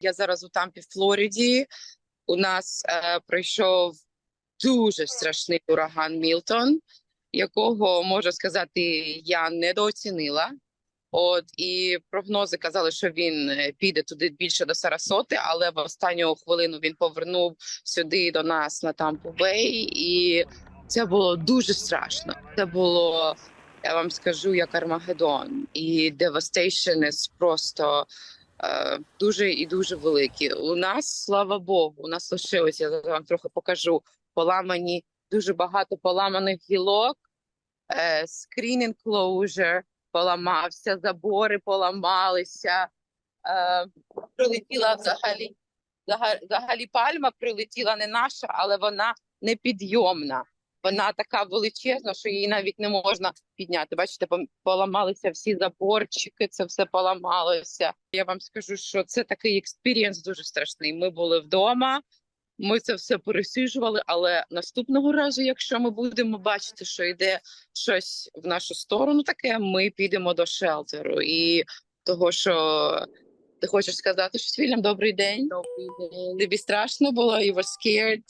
Я зараз у Тампі, Флориді. У нас е, пройшов дуже страшний ураган Мілтон, якого можу сказати, я недооцінила. От і прогнози казали, що він е, піде туди більше до Сарасоти, але в останню хвилину він повернув сюди до нас на Тампу Бей, і це було дуже страшно. Це було, я вам скажу, як Армагеддон. І devastation просто дуже і дуже великі. У нас, слава Богу, у нас лишилось, я вам трохи покажу, поламані, дуже багато поламаних гілок, е, screen enclosure поламався, забори поламалися, е, прилетіла взагалі, взагалі пальма прилетіла не наша, але вона непідйомна. Вона така величезна, що її навіть не можна підняти. Бачите, поламалися всі заборчики, це все поламалося. Я вам скажу, що це такий експірієнс дуже страшний. Ми були вдома, ми це все пересиджували, але наступного разу, якщо ми будемо бачити, що йде щось в нашу сторону, таке ми підемо до шелтеру. І того, що ти хочеш сказати щось Вільям, добрий день. Добрий день. Тобі страшно було, you were scared?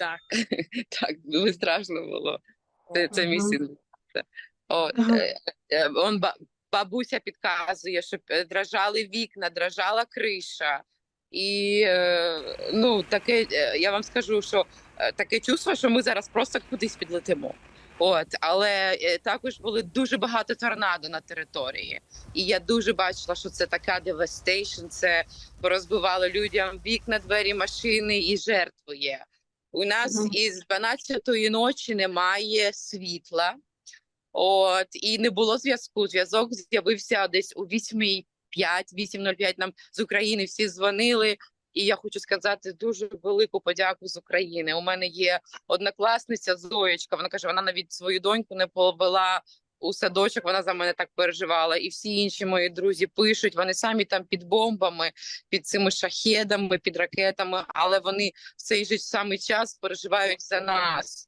Так. Так, дуже страшно було. Це, це мій син. От, е, е, он бабуся підказує, що е, дрожали вікна, дрожала криша. І ну, таке, я вам скажу, що таке чувство, що ми зараз просто кудись підлетимо. От, але також були дуже багато торнадо на території. І я дуже бачила, що це така devastation, це порозбивало людям вікна, двері, машини і жертви є. У нас із 12-ї ночі немає світла. От і не було зв'язку. Зв'язок з'явився десь у 8.05, 8.05 Нам з України всі дзвонили. І я хочу сказати дуже велику подяку з України. У мене є однокласниця Зоєчка. Вона каже, вона навіть свою доньку не повела у садочок. Вона за мене так переживала. І всі інші мої друзі пишуть. Вони самі там під бомбами, під цими шахедами, під ракетами, але вони в цей же самий час переживають за нас.